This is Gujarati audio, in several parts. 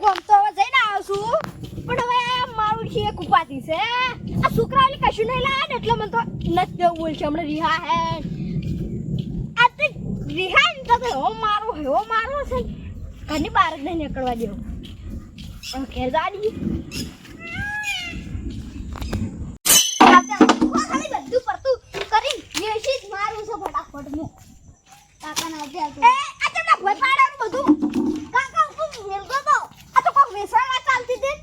ગોમ તો હવે જઈને આવ્યો છું પણ હવે મારું છે એક છે આ છોકરાઓને કશું નહીં લાવે ને એટલે મને તો નથી દેવું બોલશે હમણાં રિહા હે. આ તો રિહા ને તો હો મારો હો મારો છે ઘરની બહાર જ નહીં નીકળવા દેવો. ઓકે જાડી બધું પડતું કરી. મારું છે ફટાફટ. હું કાકાના અભ્યાસ એ આ તો ના ભય પાડવાનું બધું કાકા ઉપર મેલતો તો આ તો કોક વેસવાના ચાલતી હતી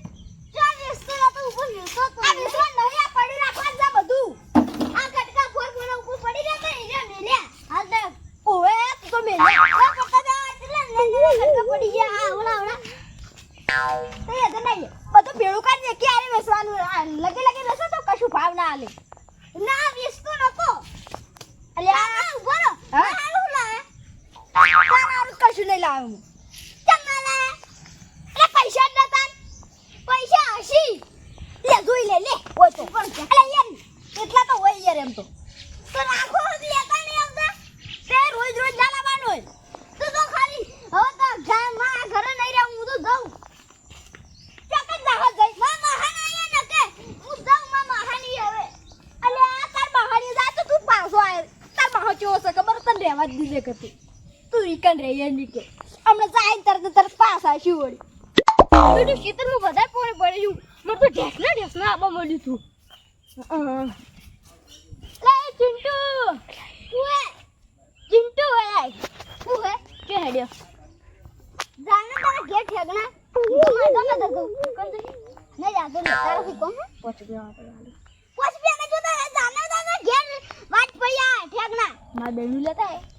ચાલ વેસતો તો ઉપર મેલતો તો આ વેસવા નહીં આ પડી રાખવા જા બધું આ કટકા ફોર ફોર ઉપર પડી રહ્યા તો એને મેલ્યા હાલ દે ઓએ તું તો મેલ્યા આ પકડા દા એટલે ને કટકા પડી ગયા આ ઓલા ઓલા તો એ તો નહીં બધું ભેળું કાઢી દે ક્યારે વેસવાનું આ લગે લગે વેસો તો કશું ભાવ ના આલે ના વેસતો નતો અલ્યા ઊભો રહો હા હાલું લાવે તારું કશું નહીં લાવું ચમ ના લાવે એટલે પૈસા જ નતા પૈસા હશી લે જોઈ લે લે ઓય તો એટલે યાર એટલા તો હોય યાર એમ તો તો રાખો લેતા નહીં આવતા તે રોજ રોજ ના લાવવાનું હોય તું તો ખાલી હવે તો ઘરમાં ઘરે નહીં રહું હું તો જાઉં ચોક્કસ જાહો જઈ માં મહાન આયા ન કે હું જાઉં માં મહાની હવે અલે આ તાર મહાની જા તો તું પાછો આય તાર મહા કેવો છે ખબર તને જ કરતી તું ઈકન રહી એમ કે હમણાં જાય તરત તરત પાસ આવશું વળી બીજું ખેતરમાં બધા પોરે પડ્યું મને તો ઢેસના ઢેસના આવવા મળ્યું તું લે ચિંટુ ઉએ ચિંટુ એ ઉએ કે હેડ્યો જાને તારા ઘેર ઠેગણા હું મારતો ન દતો કોણ તો નહીં જાતો ને તારા થી કોણ પોચ બે પોચ બે ને તારા જાને તારા ઘેર વાટ પડ્યા ઠેગણા માર બેનું લેતા હે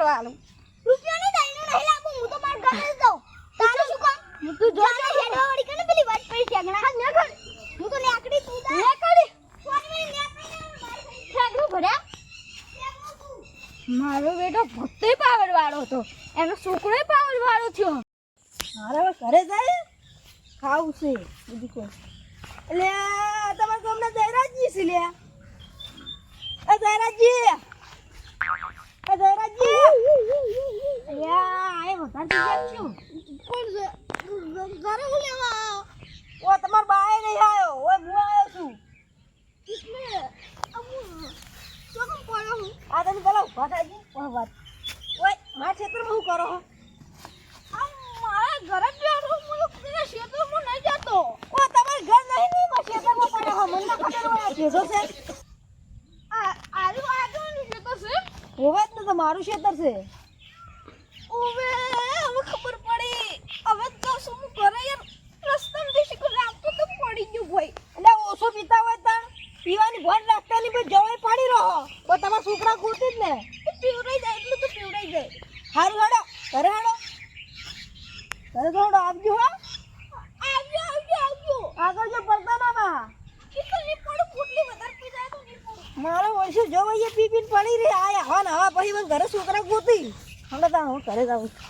હું તો રૂપિયો નહીં દઈનું નહીં લાવું હું તો માર ઘરે જ દઉં તારું શું કામ? હું તું જો ને હેડવા વાળી કને પેલી વાત પડી ઠેગણા. હા ને કર હું તો લેકડી તું તા લેકડી કોણ મે લેકડી ઠેગડું ભર્યા? મારો બેટો ભક્તે પાવર વાળો હતો. એનો છોકરો પાવર વાળો થયો. મારા હવે ઘરે જાય? ખાવું છે બીજું કોઈ. એટલે તમારે ગામના જયરાજજી છે લ્યા એ જયરાજજી. એ જયરાજજી અલ્યા છું હું લેવા ઓ તમાર બાએ નહીં આવ્યો ઓય હું આવ્યો છું કિસને અમુ હું આ તમે પેલા ઊભા છે ઓય ઓય મારા ક્ષેત્રમાં શું? કરો આમ મારા ઘરે જ બેઠો હું પેલા ક્ષેત્રમાં નહીં જતો ઓ તમાર ઘર નહીં ને મારા ક્ષેત્રમાં છે આ આરુ આગળનું ક્ષેત્ર છે હોવે જ ને તો મારું ક્ષેત્ર છે. ઓવે હવે ખબર પડી. હવે તો શું હું કરે યાર રસ્તામાં શીખો રાખતો તો પડી ગયું ભાઈ? એટલે ઓછો પીતા હોય તાણ. પીવાની ભર રાખતા ની ભાઈ જવાય પાડી રહો. તો તમારા છોકરા ખોટી જ ને એ પીવડાઈ જાય એટલું તો પીવડાઈ જાય હારું હેડો ઘરે હેડો ઘરે તો હેડો આપજો હો આવજો આવજો આવજો આગળ જો પડતા ના બા એ તો નહીં પડે પોટલી વધારે પી જાય તો નહીં પડે મારો વળશું જો એ પી પીને પડી રહી આયા હા ને હવે પછી મને ઘરે છોકરા ગોતી હમણાં તાણ હું ઘરે જાઉં છોકરાઓ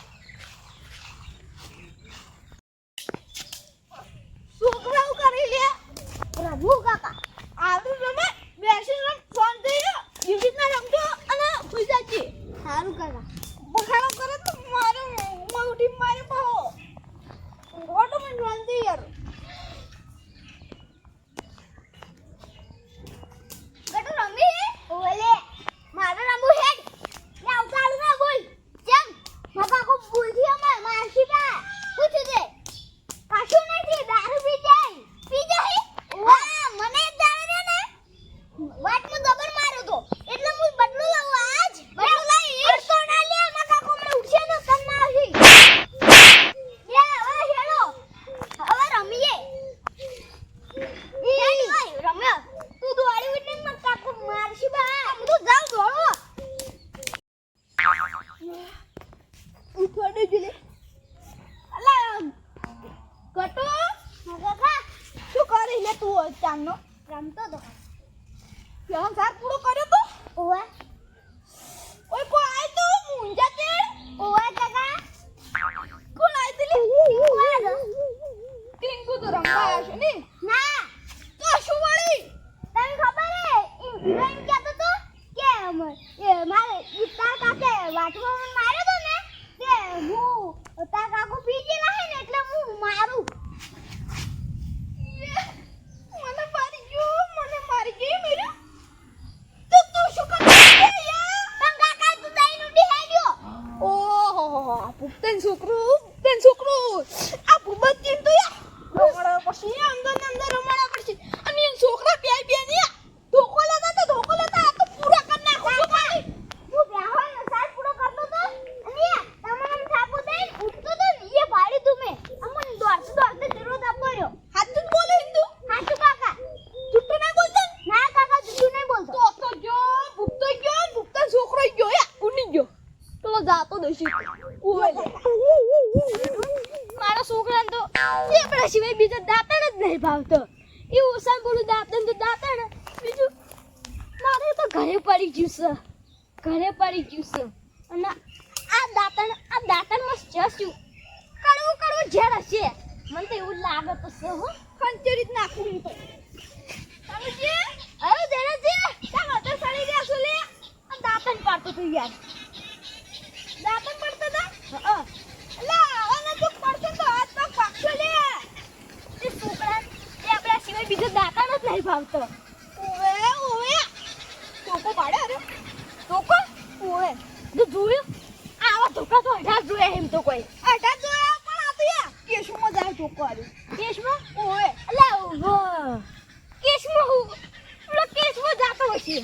પેલો જાતો દશી ઓય લે મારા છોકરાને તો લેબડા સિવાય બીજો દાંતણ જ નહીં ભાવતો. એ ઓસાન બોલું દાંતણ તો દાંતણ, બીજું મારે તો ઘરે પડી ગયું છે. ઘરે પડી ગયું છે. અને આ દાંતણ, આ દાંતણમાં જશું. કડવું કડવું ઝેર હશે. મને તો એવું લાગે તો છે હો. ખંચેરી જ નાખું તો સમજી અરે જરા જે? ચાલ તો સડી ગયા છો લે. દાંતણ પાડતો તું યાર દાંતણ પડતો તા હા. તો તો હાથ પગ પાકશો લે. એ છોકરા, એ આપણા સિવાય બીજો દાંતણ જ નહીં ભાવતો. ઓવે ઓવે ટોકો પાડે અરે ધોકો? ઓય તો જોયું? આવા ધોકા તો અઢાર જોયા એમ તો કોઈ. અઢાર જોયા પણ આ તો યા કેશુમાં જાય ટોકો આર્યો કેશમાં ઓવે કેશમાં જાતો હશે.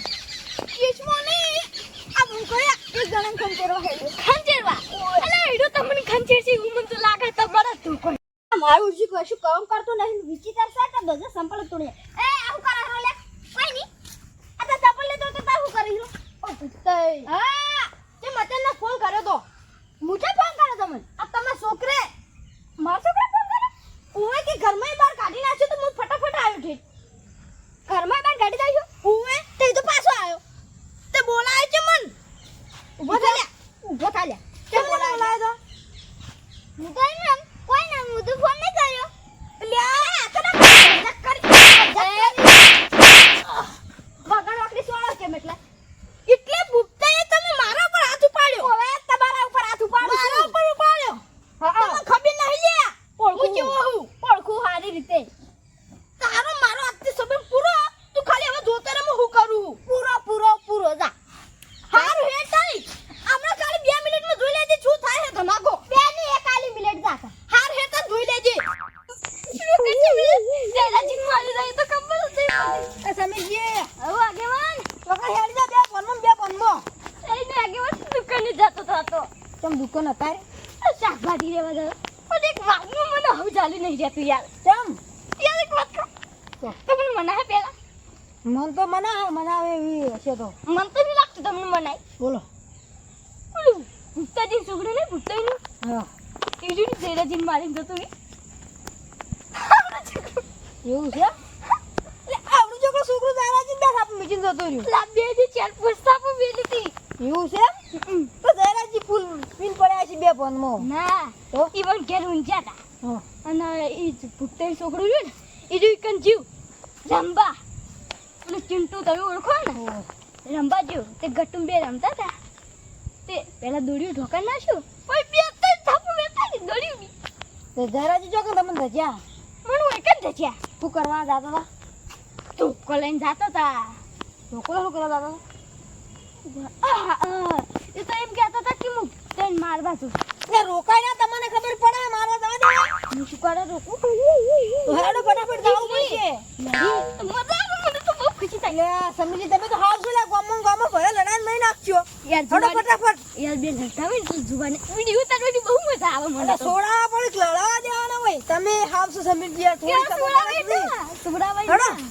કેશમાં નહીં? હું કયા એક જણાને ખંચેરવા હેડ્યો ખંચેરવા અલા એડો તમને છે એવું મને તો લાગે તમારા ધોકો મારું ઉજી કશું કામ કરતો નહીં? વિચિત્ર છે કે બધે સંપલ તોડી એ આવું કરા લે. કોઈ નહીં. આ તો ચપ્પલ લેતો તો તારું કરી લો ઓ હા તે મતલબ ફોન કર્યો તો મુજે ફોન કરે તમને આ તમારા છોકરે મારો છોકરો ફોન કરે ઓવે કે ઘરમાં બહાર કાઢી નાખ્યો તો હું ફટાફટ આવ્યો ઠીક ઘરમાં બાર ગાડી જાય ઓવે તે તો પાછો આવ્યો તે બોલાય છે મન ઊભો થા લે ઊભો થા લે કેમ બોલાય તો હું તો એમ એમ કોઈ ના હું તો ફોન નહીં કર્યો લ્યા આ તો ના મજાક કરી વગર વાકડી સોળો કેમ એટલે એટલે ભૂપતાએ તમે મારા ઉપર હાથ ઉપાડ્યો હવે તમારા ઉપર હાથ ઉપાડું મારા છું ઉપર ઉપાડ્યો હા તમને ખબર નહીં લ્યા હું કેવો હું ઓળખું સારી રીતે તારો મારો આજથી સંબંધ પૂરો તું ખાલી હવે જોતે રે હું શું કરું પૂરો પૂરો પૂરો જા હારું હે તારી હમણાં ખાલી બે મિનિટમાં જોઈ લેજે શું થાય છે ધમાકો બે ની એક આલી મિનિટ જા કા હાર હે તો જોઈ લેજે શું કે છે મિનિટ તેરા જીન મારી રહી તો ખબર હતી એ સમજીએ હવે આગેવાન વગર હેડી જા બે પનમાં બે પનમાં એને આગેવાન દુકાને જતો તો હતો તમ દુકાન હતા શાકભાજી લેવા જતો પણ એક વાતનું મને હવે ચાલી નહીં જતું યાર તમ યાર એક વાત કહું તો. તમને મનાય પેલા મન તો મના મનાવે એવી હશે તો મન તો નહીં લાગતું તમને મનાય. બોલો. બોલું ભૂપતાજી છોકરો ને ભૂપતાજીનું હા. એ જોઈને જયરાજીને મારીને જતો રે એવું છે? આવડું છોકરો છોકરો દાદાજી બેઠા આપણે મીટિંગ જતો રહ્યો. લાભી ચાર પૂછતા પણ હતી. એવું છે? તો ફૂલ પીન પડ્યા છે બે પનમાં ના. તો? ઘેર હતા અને એ જ ભૂપતાજી છોકરું રહ્યું ને એ જોઈ કન જીવ જંબા પેલું ચિંટુ તમે ઓળખો ને? હા. રંબા તે ગટ્ટું બે રમતા હતા તે પેલા દોડ્યું ઢોકા નાખ્યું. કોઈ બે ત્રણ થાપુ બેઠા ને દોડ્યું બી. તો જો કે તમને ધજ્યા? મને એક જ ધજ્યા. તું કરવા જાતો હતા? ધોકો લઈને જાતો હતા છોકરો શું કરવા જાતો. એ તો એમ કહેતા હતા કે હું તેને મારવા છું ને રોકાય ના તમને ખબર પડે મારવા જવા દે હું શું કરે? રોકું? હેડો ફટાફટ જાવું પડશે. નહીં, મજા આવે મને તો બહુ ખુશી થાય લે સમજી તમે તો હાવ છો ગામમાં ગામમાં ભલે લડાઈ નહીં નાખજો. યાર હેડો ફટાફટ. યાર બે લડતા હોય ને તો જુવાને. વીડિયો ઉતારવાની બહુ મજા આવે મને સોડા પડે લડાવા દેવાના હોય? તમે હાવ છો સમજી ગયા? થોડી યાર, ખબર સુવડાવાય પડે ના, સુવડાવાય હેડો. ના.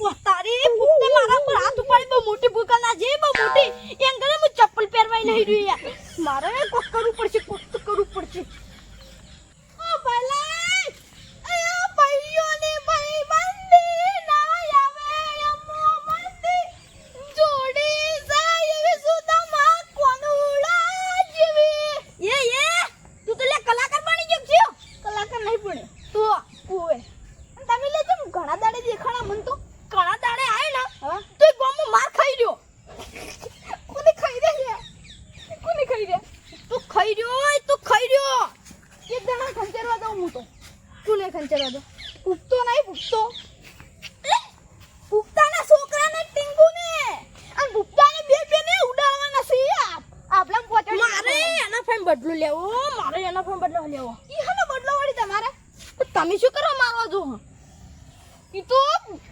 ઓહ, તારી તે મારા પર હાથ ઉપાડી બહુ મોટી ના જે બહુ મોટી. એમ કરે હું ચપ્પલ પહેરવાય નહીં યાર. મારે કોક કરવું પડશે કોક કરવું પડશે ઓ ભલાઈ અયા ભાઈઓને ભાઈ બંધી ના આવે અમો મંદી જોડી જાય એવી સુદામા કોનુડા જેવી એ એ તું તો લે કલાકાર બની ગયો છો કલાકાર નહીં પડે તો ઓએ તમે લે જેમ ઘણા દાડે દેખાણા મન તો ઘણા દાડે આય ને તો એ ગામમાં માર ખાઈ રહ્યો કોને ખાઈ રહ્યા કોને ખાઈ રહ્યા તું ખાઈ રહ્યો હોય તું ખાઈ રહ્યો એક જણા ખંચેરવા દઉં હું તો કોને ખંચેરવા દઉં ઉપતો નહીં ઉપતો ઉપતાના છોકરાને ટીંગુને અને ઉપતાને બે બે ને ઉડાવવાના છે આપ આપલા પોચડી મારે એને બદલો લેવો મારે એના પણ બદલો લેવો. ઈ હનો બદલો વળી તમારે તમે શું કરો મારવા જો? ઈ તો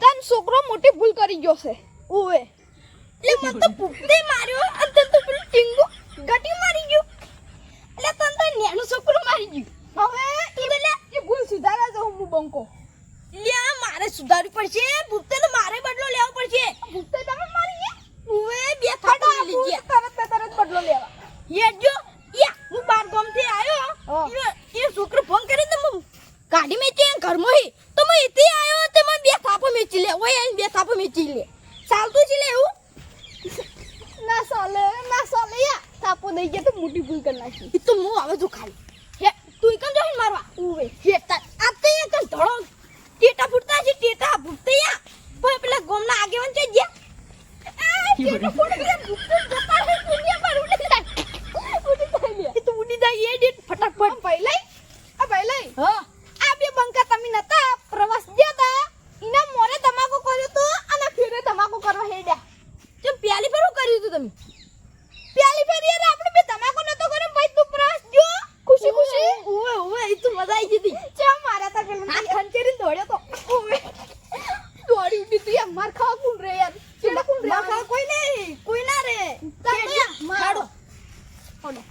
તન છોકરો મોટી ભૂલ કરી ગયો છે. ઓવે. એટલે મને તો ભૂખતે માર્યો અને તન તો પેલું ટીંગુ ગટી મારી ગયું. એટલે તને તો નેનું છોકરો મારી ગયું. હવે ઈ તો લે ઈ ભૂલ સુધારા જો હું બંકો. લ્યા મારે સુધારવી પડશે. ભૂખતે તો મારે બદલો લેવો પડશે. ભૂતે તમે મારી ગયા? ઓવે બે થાટ ગયા તરત તરત બદલો લેવા. યે હું બાર ગામથી આવ્યો એ છોકરો ફોન કરી તો ગાડી મેચી ઘર મોહી તો મેં એથી આવ્યો તે મને બે થાપો મેચી લે. ઓય આઈને બે થાપો મેચી લે. ચાલતું છે લે એવું. ના સાલે ના સાલે યા થાપો દઈ ગયા તો મોટી ભૂલ કરી નાખી. એ તો હું આવે જો ખાલી. હે તું એકમ જો મારવા? ઉવે હે તાર આ તે એક ધડો. ટેટા ફૂટતા છે ટેટા ફૂટતે યા. પણ પેલા ગોમના આગેવાન છે ગયા? ટેટા ફૂટ ગયા જતા હે દુનિયા પર ઉડી જાય ઉડી જાય લે એ તો ઉડી જાય એ ડેટ ફટાફટ પહેલાઈ આ પહેલાઈ હા. આ બે બંકા તમે નતા પ્રવાસ ગયા તા. ઈના મોરે તમાકુ કર્યો તો અને ફેરે તમાકુ કરવા હેડ્યા. જો પ્યાલી પર કર્યું તું તમે? પ્યાલી પર યાર આપણે બે તમાકુ નતો કર્યો ભાઈ તું પ્રવાસ જો ખુશી ખુશી. ઓવે ઓવે એ તો મજા આવી ગઈ ચા મારા તા પેલું આ ખંચેરી દોડ્યો તો ઓવે. દોડી ઉડી તું યાર માર ખાવા કોણ રે યાર? ચેડા કોણ રે કોઈ નહીં કોઈ ના રે. તમે મારો. હાડો.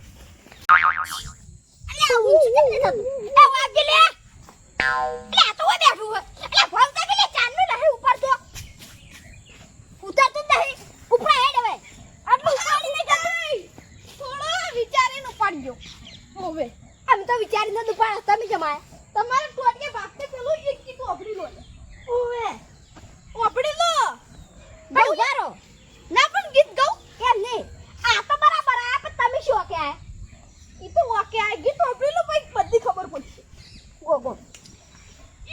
હવે આમ તો વિચારીને દુપાડ તમે જમાયા. તમારે ટોટકે વાત પેલું એક કીધું આપડી લો ઓવે આપડી લો ભાઈ ઉભારો ના પણ ગીત ગાઉં કેમ નહીં આ તો બરાબર આ પણ તમે શું કે આ ઈ તો વાકે આ ગીત સાંભળેલું ભાઈ બધી ખબર પડશે ગો ગો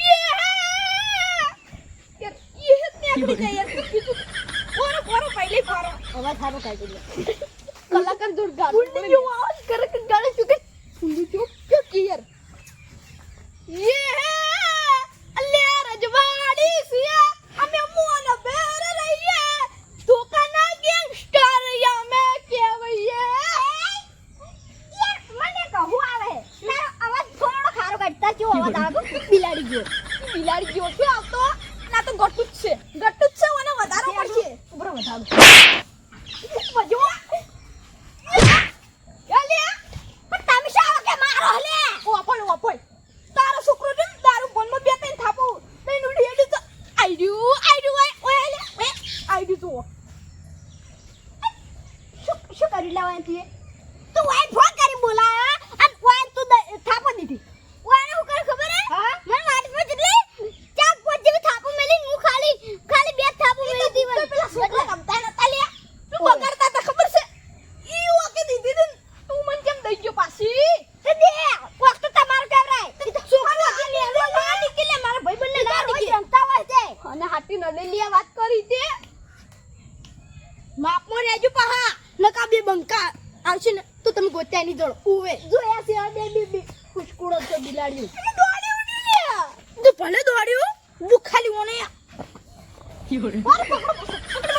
યાર યે હે નીકળી જાય યાર તું કીધું પોરો પોરો પહેલે પોરો અવાજ સારો કાઢી દે કલાકાર જોર ગાડ ઉંડી જો આવાજ કરે કે ગાડે ચુકે ઉંડી જો કે કે યાર યે હે અલ્યા રજવાડી સિયા અમે મોન બેર રહીએ દુકાના ગેંગસ્ટર યમે કેવઈએ યાર મને કહું આવે તારો અવાજ થોડો ખારો કાઢતા કેવો અવાજ આવે બિલાડી ગયો બિલાડી ગયો છે આવતો ના તો ગટુ જ છે ગટુ જ છે મને વધારો પડશે ઉપર વધારો મજો અલ્યા પણ તમે શા કે મારો લે ઓપણ ઓપણ તારો છોકરો ને દારૂ બોનમાં બે ત્રણ થાપો તઈને ઉડી હેડી તો આઈડ્યુ આઈડ્યુ ઓય ઓય લે ઓય આઈડ્યુ તો શું શું કરી લેવા તું તું ઓય ફોન કરી બોલાયા અને ઓય તું દ- થાપો દીધી ઓય હું કરે ખબર હે હા મને વાડી પર જેટલી ચાર પાંચ જેવી થાપો મેલી હું ખાલી ખાલી બે થાપો મેલી દીધી પેલા છોકરા ગમતા નતા લ્યા તું બગાડતા તા ખબર છે ઈ ઓકે દીધી ને તું મને કેમ દઈ ગયો પાછી તે દે વખત તમારો કેવરાય છોકરો આ લે લે ના નીકળે મારા ભાઈબંધને ના નીકળે જમતા હોય તે અને હાટી ન લઈ લે વાત કરી તે માપમાં રહેજો પહા નકા બે બંકા આવશે ને તો તમે ગોત્યા નહીં જડો ઉવે જોયા છે આ બે બે બે ખુશકુડો છે બિલાડીઓ એટલે દોડી ઉડી લે તો ભલે દોડ્યો હું ખાલી ઓને મારો પકડો પકડો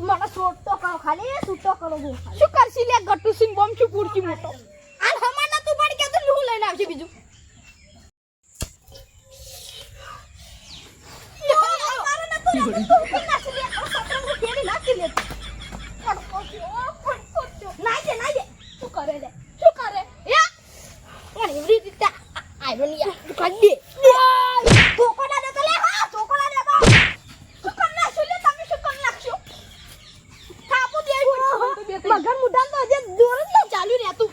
મને છોટતો કરો ખાલી છૂટો કરો હું શું કરશી લે? ગટ્ટુ સિંહ બોમ્બ છું પૂરતી મોટો. આ હમાના તું પડી કે તો હું લઈને આવશે બીજું. શું કરે શું કરે? યા! પણ એવી રીતે આવ્યો નહીં કાઢી દે ધોકોડા દેતો લે હા ધોકોડા દેતો શું કર નાખશું લે તમે શું કર નાખશો થાપુ દે મગર મુઢાન તો હજી જોર જ ના ચાલ્યું ને તું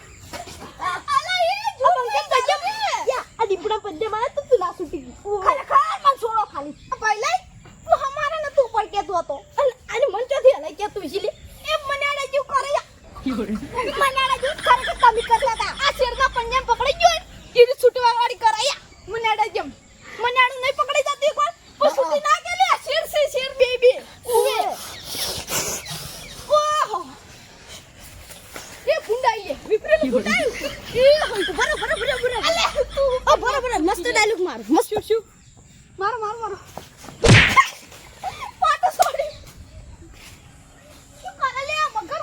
અલા એ જો મંકે ગજબ યા આ દીપડા પદ્ય મારે તો તું ના છૂટી ગઈ ખરેખર મન છોડો ખાલી પહેલા તું હમારે ન તું પર કેતો હતો અને આને મન ચોથી હલાઈ કે તું ઇસીલી એ મનાડા જેવું કરે યા મનાડા જેવું ખરેખર તમે કરતા હતા આ શેરના પંજાબ પકડી ગયો ને એ છૂટવા વાળી કરાયા મનાડા જેમ મનાડું નહીં પકડી જતી કોણ પણ છૂટી ના કે લે શેર છે શેર બે બે ઉવે ઓહો એ ફુંડાઈ લે વિપરેલું ફુંડાયું એ હોય તો બરો બરો બરો બરો અલે તું ઓ બરાબર મસ્ત ડાયલોગ માર મસ્ત શું શું મારો મારો મારો પાટો છોડી શું કરે લે આ મગર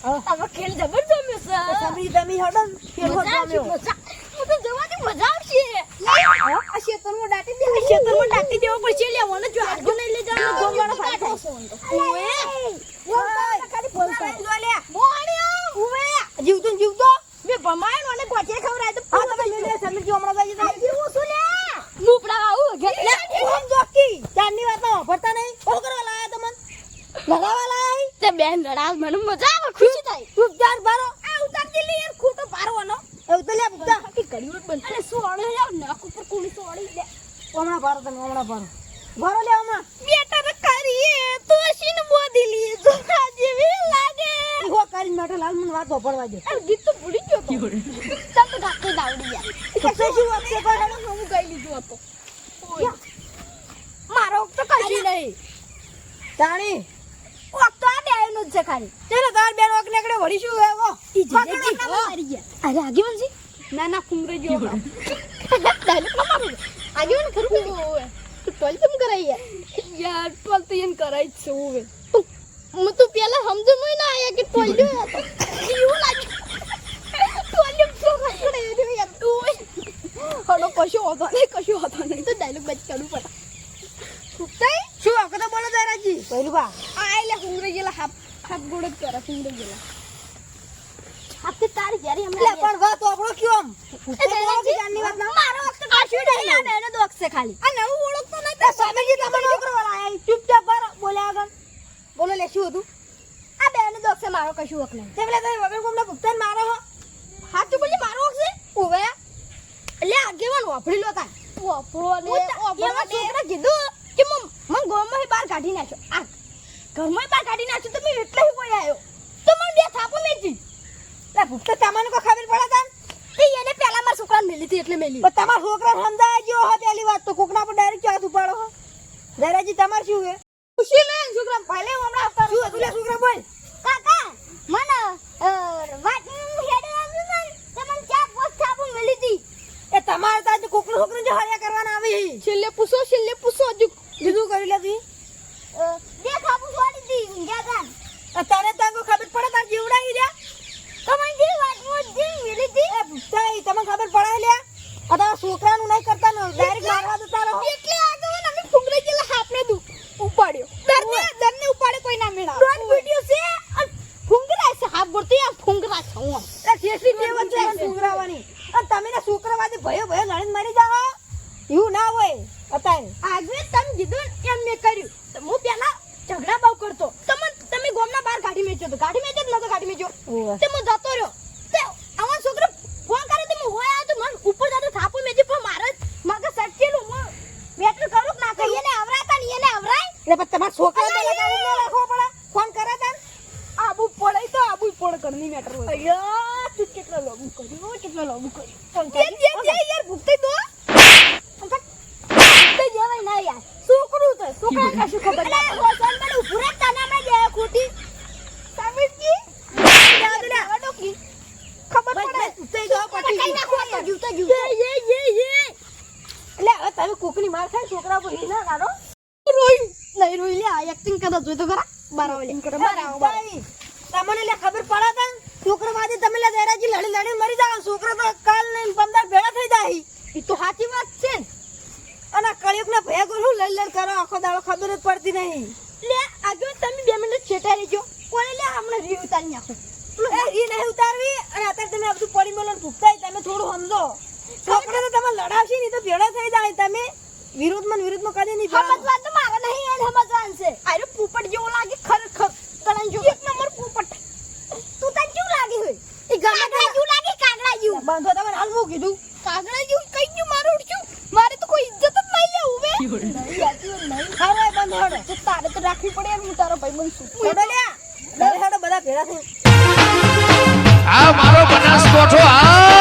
હા. તમે ખેલ જબર જમ્યો તો છે સમરી તમે હડો ને, ફેરફાર મજા આવશે, પામ્યો. મજા. હું તો જવાની મજા આવશે હા? આ ખેતરમાં દાટી દે આ ખેતરમાં દાટી દેવો પડશે લેવાનો જો આગળ નહીં લઈ જવાનો આ ગોમવાનો કાઢો ફાયદો ઓએ. ઓય ખાલી બોલ કર. જો લે. મોણ્યો ઉવે જીવતો જીવતો મે ભમાયો ને ગોચે ખવરાય તો લે સમરી હમણાં લે લે, વાપરતા નહીં. કોણ કરવા લાયા તમને? લગાવવા લાયા? તે બેન રડાવ મને મજા ખુશી થાય તું ચાર બારો. આ ઉતારજે લે યાર ખૂટો પારવાનો એવું તો લે. કે અને તમે, હમણાં. બારો લે હમણાં. બેટા રે કરીએ તો શીન બોધી લી જો જેવી લાગે ઈ હો કરીને બેઠો લાલ મને વાત વાપરવા દે. આ ગીત તો ભૂલી ગયો તો તમ તો ગાતે દાવડી યાર તો તે શું વાત છે કોઈ હેડો? હું ગઈ લીધું હતો. મારો તો કશી નહીં. તાણી. ઓક તો આ બેનો જ છે ખાલી. ચાલો તાર બેન ઓક નીકળે, વળી શું હો? અરે આગેવાનજી ના ના કુંગરે જો ડાયલોગ ના મારો આગેવાન ખરું ઓવે તું ટોલ કેમ કરાઈ યાર? યાર ટોલ તો એન કરાઈ છે ઓવે. હું તો પેલા સમજો ના આયા કે ટોલ જો એવું લાગ્યું ટોલ એમ તો રખડે રહ્યો યાર ઓવે હડો કશો હતો નહીં કશો હતો નહીં તો ડાયલોગ બચ કરવું પડે શું તો બોલો જયરાજજી. પહેલું બા. આ એટલે કુંગરે ગયેલા હાફ હાફ ગોળ જ કરે કુંગરે ગયેલા હાથે તારી જ્યારે અમે લે, પણ વાત વાપરો કયો આમ? એ જયરાજજી, ચારની વાત ના. મારો વખત કશું નહીં, આ બેનો દોખ છે ખાલી. આ નવું ઓળખતો નથી. તે સ્વામીજી તમે શું કરવા લાયા ચૂપચાપ બારો. બોલ્યા આગળ. બોલો લે, શું હતું? આ બેનો દોખ છે, મારો કશું વખ નહીં. તે પેલા વગર મારો હો? સાચું બોલજે, મારો વખ છે? એટલે આગેવાન વાપરી લો છોકરા કીધું કે મમ મન ગામમાંથી બહાર કાઢી નાખ્યો. આ ઘરમાંય બહાર કાઢી નાખ્યો તો મેં એટલે કોઈ આવ્યો. તો મને બે થાપો મેલી. લે, ભૂખતા તમને કોઈ ખબર પડે તાન? તે એને પહેલા મારા છોકરાને મેલી હતી એટલે મેલી. પણ તમારા છોકરાને સમજાય ગયો હો પહેલી વાત તો કોકના પર ડાયરેક્ટ હાથ ઉપાડો હો જયરાજી તમારે શું હે ખુશી લે છોકરા પહેલે હમણાં આવતા શું હતું છોકરા બોલ કાકા મને વાત હેડે આવ્યું ને તમને ચાર પાંચ થાપો મેલી હતી એ તો તાજ કોકનો છોકરો જો હરિયા કરવાના આવી. છેલ્લે પૂછો છેલ્લે પૂછો હજુ. બીજું કરી લે તું બે થાપો છોડી દી ઊંઘ્યા તા અત્યારે તાંગો ખબર પડે તાર જીવડાઈ જા તમને જે વાત મો જે મિલી દી. એ ભૂતાઈ તમને ખબર પડે લે. આ તારા છોકરાનું નહીં કરતા ને ડાયરેક્ટ મારવા દેતા રહો. એટલે આગળ અમે ફુગરે જેલા હાપને દુ ઉપાડ્યો. દરને દરને ઉપાડે કોઈ ના મેળા. ડોન વિડિયો છે. ફુંગરા છે હાથ બોલતી આ ફુંગરા છે હું એ જેસી દેવન છે ફુંગરાવાની અને તમે ને શુક્રવારે ભયો ભયો લડીને મરી જાવ એવું ના હોય. અત્યારે. આજે તમે કીધું એમ મેં કર્યું. હું પેલા ઝઘડા બહુ કરતો. તમે તમે ગોમના બહાર ગાડી મેચ્યો તો. ગાડી મેચ્યો નતો ગાડી મેચ્યો. તે હું જતો રહ્યો તે અમાર છોકરો ફોન કરે તો હું હોય આવ્યો તો મને ઉપર જતો થાપો મેચી પણ મારે મગજ સટકેલું હું મેટર કરું કે ના કરું એને અવરાતા ને એને અવરાય એટલે પછી તમારા છોકરા પેલા કાબુ ના રાખવો પડે ફોન કરે તાર આબુ પડે તો આબુ પડે કરની મેટર હોય અయ్యా તું કેટલો લાગુ કર્યો કેટલો લાગુ કર્યો ફોન કરી જે જે યાર ભૂખતે દો ભૂખતે જવાય ના યાર છોકરું તો છોકરા કશું ખબર ના હોસન મને ઉભું રહે તને મેં દે ખોટી સમજી યાદ લે ડોકી ખબર બસ, પડે બસ, ઉતાઈ જાઓ, પટી કઈ ગયું. નાખો તો જીવતો જીવતો યે યે યે એટલે હવે તમે કોકની માર ખાય છોકરા પર ના કાઢો રોઈ નહીં રોઈ લે આ એક્ટિંગ કરતા જોઈ તો ખરા બારાવ લે બારાવ બારાવ ભાઈ, તમને લે ખબર પડે તા છોકરા વાદે તમે લે દેરાજી લડી લડી મરી જાવ છોકરા તો કાલ નહીં પંદર ભેળા થઈ જાય એ તો સાચી વાત છે ને અને આ કળિયુગ ના ભયા ગુરુ લડ લડ કરો આખો દાડો ખબર જ પડતી નહીં લે આગળ તમે બે મિનિટ છેટા રહેજો કોને લે હમણાં રીવ ઉતારી નાખો એ ઈ નહીં ઉતારવી અને અત્યારે તમે આ બધું પડી મેલો ભૂખતા તમે થોડું સમજો. છોકરા તો તમે લડાવશે નહીં તો ભેડા થઈ જાય. તમે વિરોધમાં વિરોધમાં કદી નહીં સમજવા તો મારે નહીં એને સમજવાનું છે. અરે પોપટ જેવો લાગે ખરેખર. કરણ જો. એક નંબર પોપટ. તું તને કેવું લાગે હોય? એ ગામડા જેવું લાગે કાગડા જેવું? બાંધો તમે હાલ કીધું. કાગડા જેવું કઈ ગયું મારું ઉડ્યું મારે તો કોઈ ઇજ્જત જ નહીં લેવું બે હવે બંધ હડો તારે તો રાખવી પડે હું તારો ભાઈ બનશું હડો લ્યા હવે બધા ભેડા થઈ આ મારો બનાસકોઠો આ